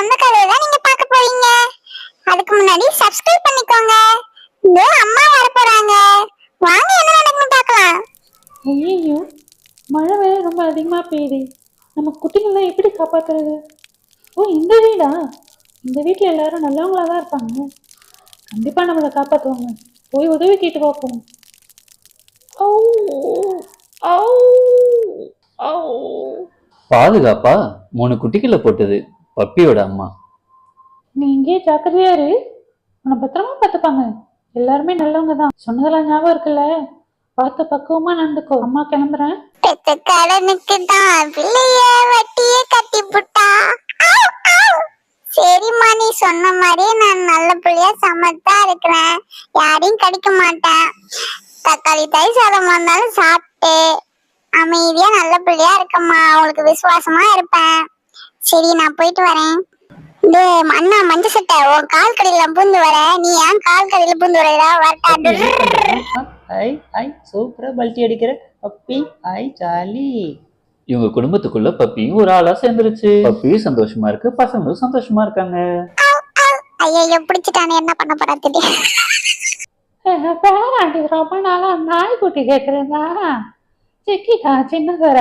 சொந்த கதையை தான் நீங்க பார்க்க போறீங்க. அதுக்கு முன்னாடி சப்ஸ்கிரைப் பண்ணிக்கோங்க. இந்த அம்மா வர போறாங்க? வாங்க என்ன நடக்குன்னு பார்க்கலாம். ஐயோ மழை வேற ரொம்ப அதிகமாக பெய்யுது. நம்ம குட்டிங்கெல்லாம் எப்படி காப்பாத்துறது? ஓ இந்த வீடா? இந்த வீட்டில் எல்லாரும் நல்லவங்களா தான் இருப்பாங்க. கண்டிப்பாக நம்மளை காப்பாற்றுவாங்க போய் உதவி கேட்டு பார்ப்போம். ஔ, ஔ, ஔ. பாதுகாப்பா மூணு குட்டிகளை போட்டது. பப்பியோட அம்மா. நீ இங்கேயே ஜாக்கிரதையா இரு. உன்னை பத்திரமா பார்த்துப்பாங்க. எல்லாருமே நல்லவங்க தான் சொன்னதெல்லாம் ஞாபகம் இருக்குல்ல? பார்த்து பக்குவமா நடந்துக்கோ. அம்மா கிளம்புறேன். பெத்த கடனுக்கு தான் பிள்ளைய வட்டிய கட்டி புட்டா. சரிம்மா நீ சொன்ன மாதிரியே நான் நல்ல பிள்ளையா சமத்தா இருக்கிறேன். யாரையும் கடிக்க மாட்டேன். தக்காளி தை சாதம் வந்தாலும் சாப்பிட்டு அமைதியா நல்ல பிள்ளையா இருக்கம்மா. அவங்களுக்கு விசுவாசமா இருப்பேன். சரி நான் போயிட்டு வரேன். அண்ணா மஞ்ச சட்டை உன் கால் கடையில பூந்து வர நீ ஏன் கால் கடையில பூந்து வரடா வரட்டா ஐ ஐ சூப்பரா பல்ட்டி அடிக்கிற. பப்பி ஐ ஜாலி. இவங்க குடும்பத்துக்குள்ள பப்பியும் ஒரு ஆளா சேர்ந்துருச்சு. பப்பியும் சந்தோஷமா இருக்கு பசங்களும் சந்தோஷமா இருக்காங்க. ஐயோ பிடிச்சிட்டானே என்ன பண்ண போறா தெரியும் பேராண்டி ரொம்ப நாளா நாய்க்குட்டி கேட்குறேன்னா சிக்கிட்டா சின்னதர.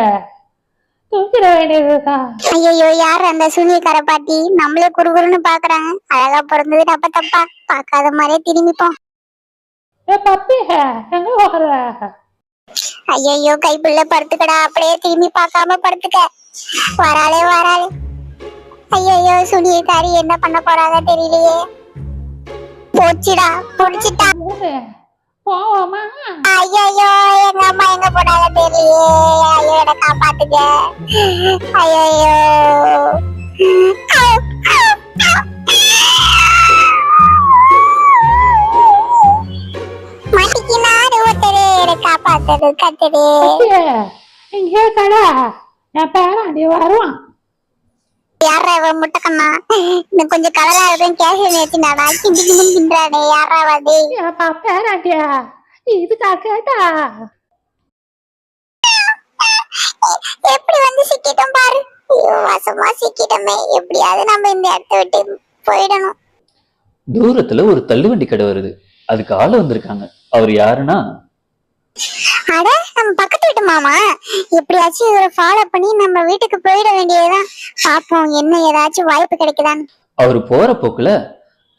தூக்கிட வேண்டியதுதான். ஐயோ யார் அந்த சூனியக்கார பாட்டி? நம்மளே குறுகுறுன்னு பாக்குறாங்க. அழகா பிறந்தது தப்ப தப்பா. பார்க்காத மாதிரியே திரும்பிப்போம். ஏ பப்பி எங்க போகிற ஐயோ கைப்புள்ள படுத்துக்கடா. அப்படியே திரும்பி பார்க்காம படுத்துக்க. வராளே வராளே. ஐயோ சூனியக்காரி என்ன பண்ண போறாங்க தெரியலையே. போச்சுடா புடிச்சிட்டா போவோமா ஐயோ எங்க அம்மா எங்க போனாங்க தெரியலையே. ஐயோ என்ன காப்பாத்துங்க. ஐயோ மாட்டிக்கினாரு ஒருத்தரு என்னை கடை என் பேராண்டி வருவான். யாரா இன்னும் கொஞ்சம் கலரா இருக்கும் கேஷ் நேச்சுனாடா கிண்டி கிண்டி கிண்டானே யாரா வந்து ஏப்பா பேராண்டியா இதுக்கா கேட்டா எப்படி வந்து சிக்கிட்டோம் பாரு. ஐயோ வாசமா சிக்கிட்டோமே. எப்படியாவது நம்ம இந்த இடத்த விட்டு போயிடணும். தூரத்துல ஒரு தள்ளுவண்டி கடை வருது. அதுக்கு ஆளு வந்திருக்காங்க. அவர் யாருன்னா? அட நம்ம பக்கத்து வீட்டு மாமா. எப்படியாச்சும் இவரை ஃபாலோ பண்ணி நம்ம வீட்டுக்கு போயிட வேண்டியதுதான். பாப்போம் என்ன ஏதாச்சும் வாய்ப்பு கிடைக்குதான்னு. அவர் போற போக்குல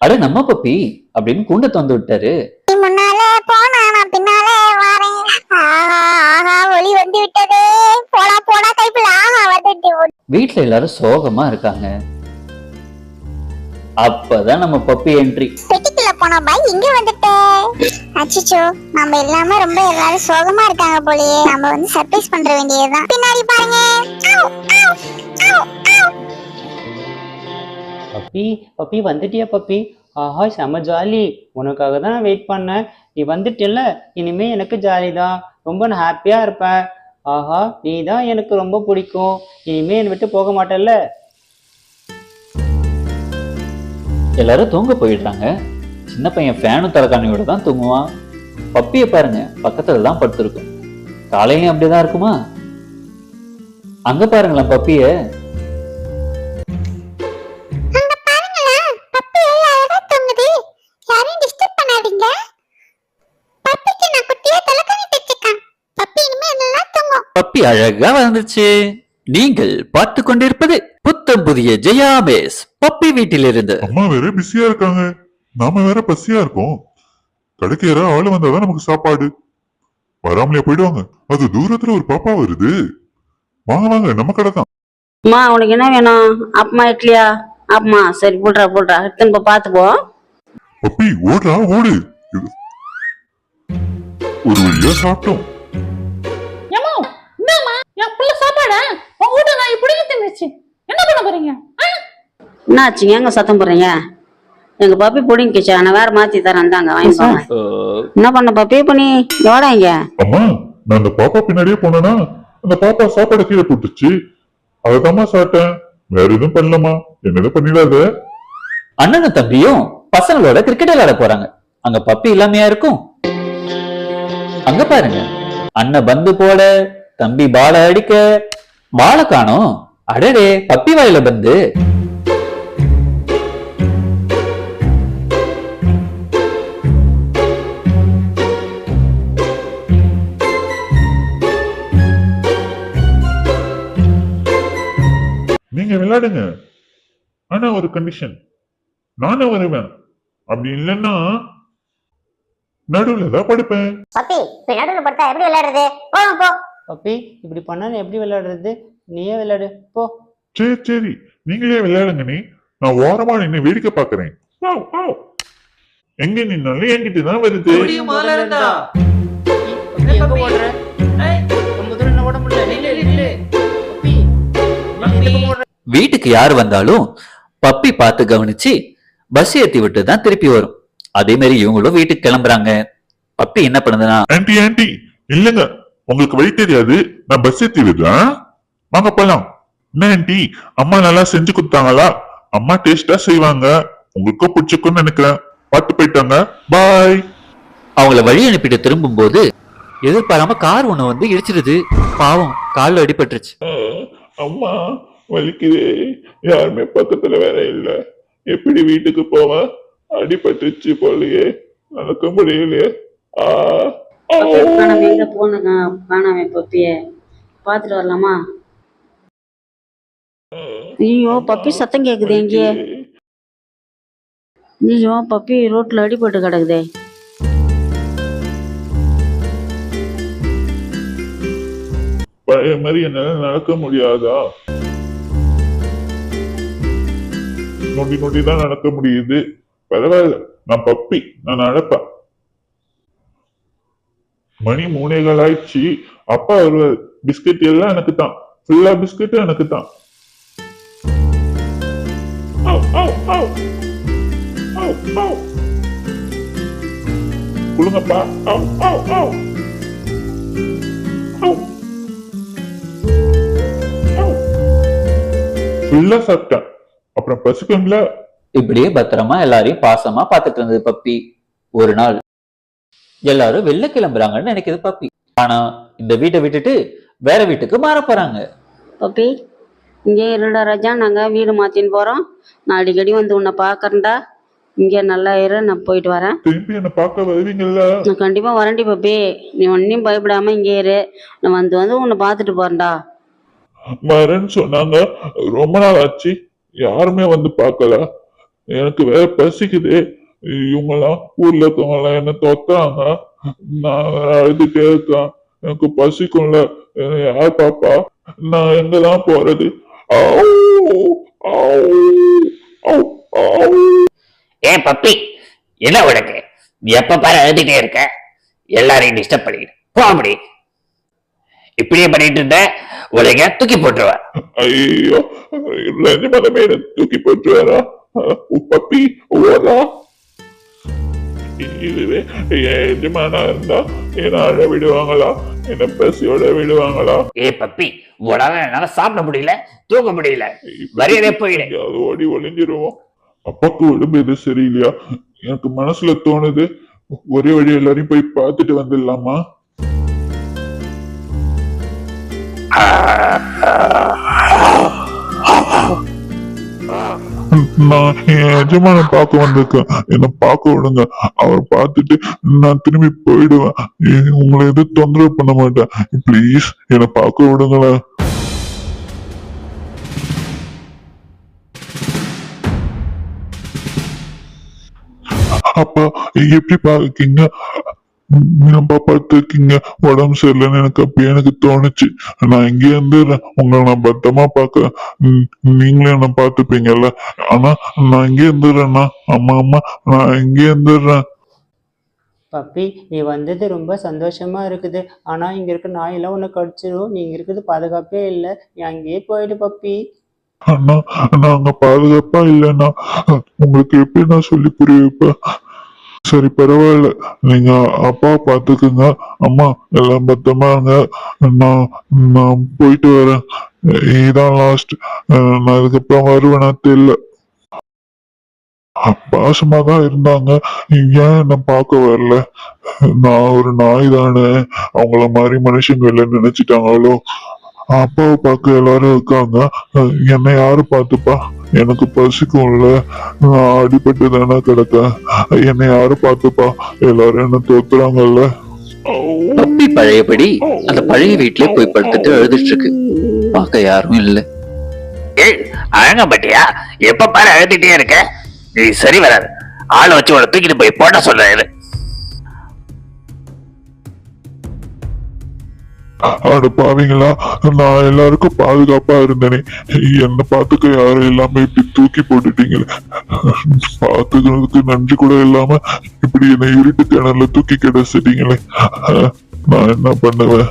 அட நம்ம பப்பி அப்படின்னு கூண்ட திறந்து விட்டாரு. நீ முன்னால போனா நான் பின்னால வாரேன். ஆஹா ஆஹா ஒளி வந்து விட்டதே. போடா போடா கைப்புல ஆஹா வந்துட்டு வீட்ல எல்லாரும் சோகமா இருக்காங்க. அப்பதான் நம்ம பப்பி என்ட்ரி பெட்டிக்குள்ள போனா பாய் இங்க வந்துட்டே அச்சோ நம்ம எல்லாமே ரொம்ப எல்லாரும் சோகமா இருக்காங்க போலயே. நம்ம வந்து சர்ப்ரைஸ் பண்ற வேண்டியதுதான். பின்னாடி பாருங்க. பப்பி பப்பி வந்துட்டியா பப்பி? ஆஹா செம ஜாலி உனக்காக தான் நான் வெயிட் பண்ணேன். நீ வந்துட்டில்ல இனிமே எனக்கு ஜாலி தான். ரொம்ப நான் ஹாப்பியா இருப்பேன். ஆஹா நீ தான் எனக்கு ரொம்ப பிடிக்கும். இனிமே என்னை விட்டு போக மாட்டேல்ல. எல்லாரும் தூங்க போயிடுறாங்க. சின்ன பையன் ஃபேனும் தலைக்காணியோட தான் தூங்குவான். பப்பியை பாருங்க பக்கத்துல தான் படுத்திருக்கும். காலையிலயும் அப்படிதான் இருக்குமா? அங்க பாருங்களேன் பப்பிய. பப்பி அழகா தூங்குது. யாரையும் டிஸ்டர்ப் பண்ணாதீங்க. பப்பிக்கு நான் குட்டியா தலைக்கணி தைச்சிருக்கேன். பப்பி இனிமே என்னெல்லாம் தூங்கும்? பப்பி அழகா வந்துச்சு நீங்கள் பார்த்து கொண்டிருப்பது புத்தம் புதிய ஜெயாபேஸ் பப்பி வீட்டிலிருந்து. அம்மா வேற பிஸியா இருக்காங்க. நாம வேற பசியா இருக்கோம். கடைக்கு யாராவது ஆளு வந்தாதான் நமக்கு சாப்பாடு. வராமலே போயிடுவாங்க. அது தூரத்துல ஒரு பாப்பா வருது. வாங்க வாங்க நம்ம கடை தான். அம்மா உனக்கு என்ன வேணும்? அப்பமா இட்லியா? அப்பமா சரி போடுறா போடுறா. எடுத்துன்னு போ பப்பி ஓடுறா ஓடு. ஒரு வழியா சாப்பிட்டோம். ஏமோ என்னம்மா என் பிள்ளை சாப்பாடா? உன் வீட்டை நான் இப்படி தின்னுச்சு என்ன பண்ண போறீங்க? ஆ? என்னாச்சுங்க எங்க சத்தம் போடுறீங்க? எங்க பப்பி பிடிங்கிச்சு நான் வேற மாத்தி தரேன் தாங்க வாங்கிக்கோங்க என்ன பண்ண பப்பி பண்ணி எவ்வளோ இங்க. அம்மா நான் அந்த பாப்பா பின்னாடியே போனேனா அந்த பாப்பா சாப்பாடு கீழே போட்டுச்சு. அததாம்மா சாப்பிட்டேன். வேற எதுவும் பண்ணலமா என்னது பண்ணிடாத? அண்ணனும் தம்பியும் பசங்களோட கிரிக்கெட் விளையாட போறாங்க. அங்க பப்பி இல்லாமையா இருக்கும். அங்க பாருங்க. அண்ணன் பந்து போட தம்பி பால அடிக்க பால காணோம். அடடே பப்பி வாயில பந்து. விளையாடுங்க. ஆனா ஒரு கண்டிஷன் நானும் வருவேன். அப்படி இல்லைன்னா நடுவுல தான் படுப்பேன். பப்பி இப்ப நடுவில் படுத்தா எப்படி விளையாடுறது? போங்க போ. பப்பி இப்படி பண்ணா நான் எப்படி விளையாடுறது? நீயே விளையாடு. போ. சரி சரி. நீங்களே விளையாடுங்க நீ. நான் ஓரமா நின்னு வேடிக்கை பாக்குறேன். எங்க நின்னாலும் என்கிட்ட தான் வருது வீட்டுக்கு யார் வந்தாலும் பப்பி பார்த்து கவனிச்சு பஸ் ஏத்தி விட்டு தான் திருப்பி வரும். அதே மாதிரி இவங்களும் வீட்டுக்கு கிளம்புறாங்க. பப்பி என்ன பண்ணுதுன்னா ஆன்ட்டி ஆன்ட்டி இல்லங்க. உங்களுக்கு வழி தெரியாது. நான் பஸ் ஏத்தி விடுறேன். வாங்க போலாம். என்ன ஆன்ட்டி அம்மா நல்லா செஞ்சு கொடுத்தாங்களா? அம்மா டேஸ்டா செய்வாங்க. உங்களுக்கும் பிடிச்சிருக்கும்னு நினைக்கிறேன். பார்த்து போயிட்டாங்க. பாய் அவங்கள வழி அனுப்பிட்டு திரும்பும்போது எதிர்பாராம கார் ஒண்ணு வந்து இடிச்சிருது. பாவம் கால்ல அடிபட்டுருச்சு. அம்மா வலிக்குது. யாருமே பக்கத்துல வேற இல்ல. எப்படி வீட்டுக்கு போவேன் அடிபட்டுச்சு போலயே. நடக்க முடியலையே. ஆ காணாம எங்க போன காணாம பப்பிய பாத்துட்டு வரலாமா? ஐயோ பப்பி சத்தம் கேக்குது எங்கேயே ஐயோ பப்பி ரோட்ல அடிபட்டு கிடக்குதே. பழைய மாதிரி என்னால நடக்க முடியாதா? நொண்டி நொண்டி தான் நடக்க முடியுது. பரவாயில்ல நான் பப்பி நான் நடப்பேன் மணி மூணேகால் ஆயிடுச்சு. அப்பா வருவாரு. பிஸ்கட் எல்லாம் எனக்கு தான் ஃபுல்லா பிஸ்கட் எனக்கு தான் குழுங்கப்பா ஃபுல்லா சாப்பிட்டேன். அப்புறம் பசிக்கும்ல? இப்படியே பத்திரமா எல்லாரையும் பாசமா பார்த்துட்டு இருந்தது பப்பி. ஒரு நாள் எல்லாரும் வெளில கிளம்புறாங்கன்னு நினைக்குது பப்பி. ஆனா இந்த வீட்டை விட்டுட்டு வேற வீட்டுக்கு மாற போறாங்க. பப்பி இங்கே இருடா ராஜா நாங்க வீடு மாத்தின்னு போறோம். நான் அடிக்கடி வந்து உன்னை பாக்குறேன்டா இங்கே நல்லா இரு நான் போயிட்டு வரேன். திரும்பி என்ன பார்க்க வருவீங்கல்ல? நான் கண்டிப்பா வரேன்டி பப்பி. நீ ஒன்னையும் பயப்படாம இங்கே இரு. நான் வந்து வந்து உன்னை பார்த்துட்டு போறேன்டா. வரேன்னு சொன்னாங்க. ரொம்ப நாள் ஆச்சு. யாருமே வந்து பார்க்கல. எனக்கு வேற பசிக்குது. இவங்கெல்லாம் ஊர்ல இருக்கவங்களாம் என்ன தொத்துறாங்க நான் வேற அழுதுட்டே இருக்கேன். எனக்கு பசிக்கும்ல. யார் பாப்பா? நான் எங்கதான் போறது? ஆவ், ஏன் பப்பி என்ன உனக்கு நீ எப்ப பாரு அழுதுட்டே இருக்க. எல்லாரையும் டிஸ்டர்ப் பண்ணிட்டு போ அப்படி. இப்படியே பண்ணிட்டு இருந்த உலக தூக்கி போட்டுருவேன் ஐயோ நிஜமானமே தூக்கி போட்டு வரா பப்பி ஓடா இதுவே எஜமானா இருந்தா என்ன அழ விடுவாங்களா? என்ன பசியோட விடுவாங்களா? ஏ பப்பி உடனே என்னால சாப்பிட முடியல தூங்க முடியல. மரியாதை போயிடு. ஓடி ஒளிஞ்சிருவோம். அப்பாக்கு உடம்பு எது சரியில்லையா? எனக்கு மனசுல தோணுது ஒரே வழி எல்லாரையும் போய் பார்த்துட்டு வந்துடலாமா? நான் என் எஜமான பார்க்க வந்திருக்கேன். என்ன பார்க்க விடுங்க. அவர் பார்த்துட்டு நான் திரும்பி போயிடுவேன். உங்களை எதுவும் தொந்தரவு பண்ண மாட்டேன். ப்ளீஸ் என்னை பார்க்க விடுங்களேன். அப்பா எப்படி பாக்கீங்க நம்ம பார்த்துருக்கீங்க உடம்பு சரியில்லைன்னு எனக்கு அப்ப எனக்கு தோணுச்சு. நான் இங்கே இருந்துடுறேன். உங்களை நான் பத்திரமா பார்க்க நீங்களே என்ன பார்த்துப்பீங்கல்ல ஆனா நான் இங்கே இருந்துடுறேன்னா அம்மா அம்மா நான் இங்கே இருந்துடுறேன். பப்பி நீ வந்தது ரொம்ப சந்தோஷமா இருக்குது. ஆனா இங்க இருக்க நாயெல்லாம் உன்னை கடிச்சிடும் நீ இங்க இருக்கிறது பாதுகாப்பே இல்லை. நீ அங்கேயே போயிடு பப்பி. அண்ணா நாங்க பாதுகாப்பா இல்லைன்னா உங்களுக்கு எப்படி நான் சொல்லி புரிய வைப்பேன்? சரி பரவாயில்ல. நீங்க அப்பா பாத்துக்குங்க. அம்மா எல்லாம் பத்திரமா நான் நான் போயிட்டு வரேன். இதான் லாஸ்ட் நான் அதுக்கப்புறம் வருவேனா தெரியல. பாசமா தான் இருந்தாங்க. ஏன் என்ன பார்க்க வரல? நான் ஒரு நாய் தானே. அவங்கள மாதிரி மனுஷங்க இல்லைன்னு நினைச்சிட்டாங்களோ? அப்பாவை பார்க்க எல்லாரும் இருக்காங்க. என்னை யாரு பார்த்துப்பா? எனக்கு பசிக்கும்ல. நான் அடிபட்டு தானே கிடக்கேன். என்னை யாரும் பார்த்துப்பா? எல்லாரும் என்ன தோத்துறாங்கல்ல. தப்பி பழையபடி அந்த பழைய வீட்லயே போய் படுத்துட்டு அழுதுட்டு இருக்கு பார்க்க யாரும் இல்ல. ஏய் அழங்க பட்டியா எப்ப பாரு அழுதுட்டே இருக்க. நீ சரி வராது. ஆளை வச்சு உன்னை தூக்கிட்டு போய் போட்ட சொல்றேன் அட பாவீங்களா நான் எல்லாருக்கும் பாதுகாப்பா இருந்தேனே. என்ன பாத்துக்க யாரும் இல்லாம இப்படி தூக்கி போட்டுட்டீங்களே. பாத்துக்கிறதுக்கு நன்றி கூட இல்லாம இப்படி என்னை இருட்டு கிணறுல தூக்கி கிடைச்சிட்டீங்களே. நான் என்ன பண்ணுவேன்?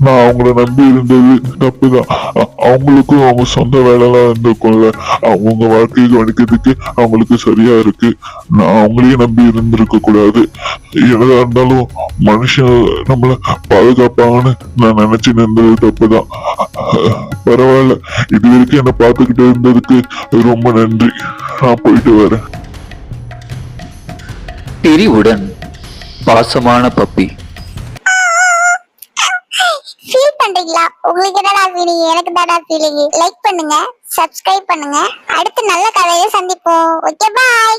நான் அவங்கள நம்பி இருந்தது தப்புதான். அவங்களுக்கும் அவங்க சொந்த வேலைலாம் இருந்திருக்கும்ல. அவங்க வாழ்க்கையை கவனிக்கிறதுக்கு அவங்களுக்கு சரியா இருக்கு. நான் அவங்களையும் நம்பி இருந்திருக்க கூடாது. என்னதா இருந்தாலும் மனுஷன் நம்மள பாதுகாப்பாங்கன்னு நான் நினைச்சு நின்றது தப்புதான். பரவாயில்ல. இது வரைக்கும் என்ன பார்த்துக்கிட்டு இருந்ததுக்கு ரொம்ப நன்றி. நான் போயிட்டு வரேன். பிரிவுடன் பாசமான பப்பி. ஃபீல் உங்களுக்கு என்னடா ஃபீலிங் எனக்கு தாடா ஃபீலிங் லைக் பண்ணுங்க சப்ஸ்கிரைப் பண்ணுங்க. அடுத்து நல்ல கதையை சந்திப்போம். Okay bye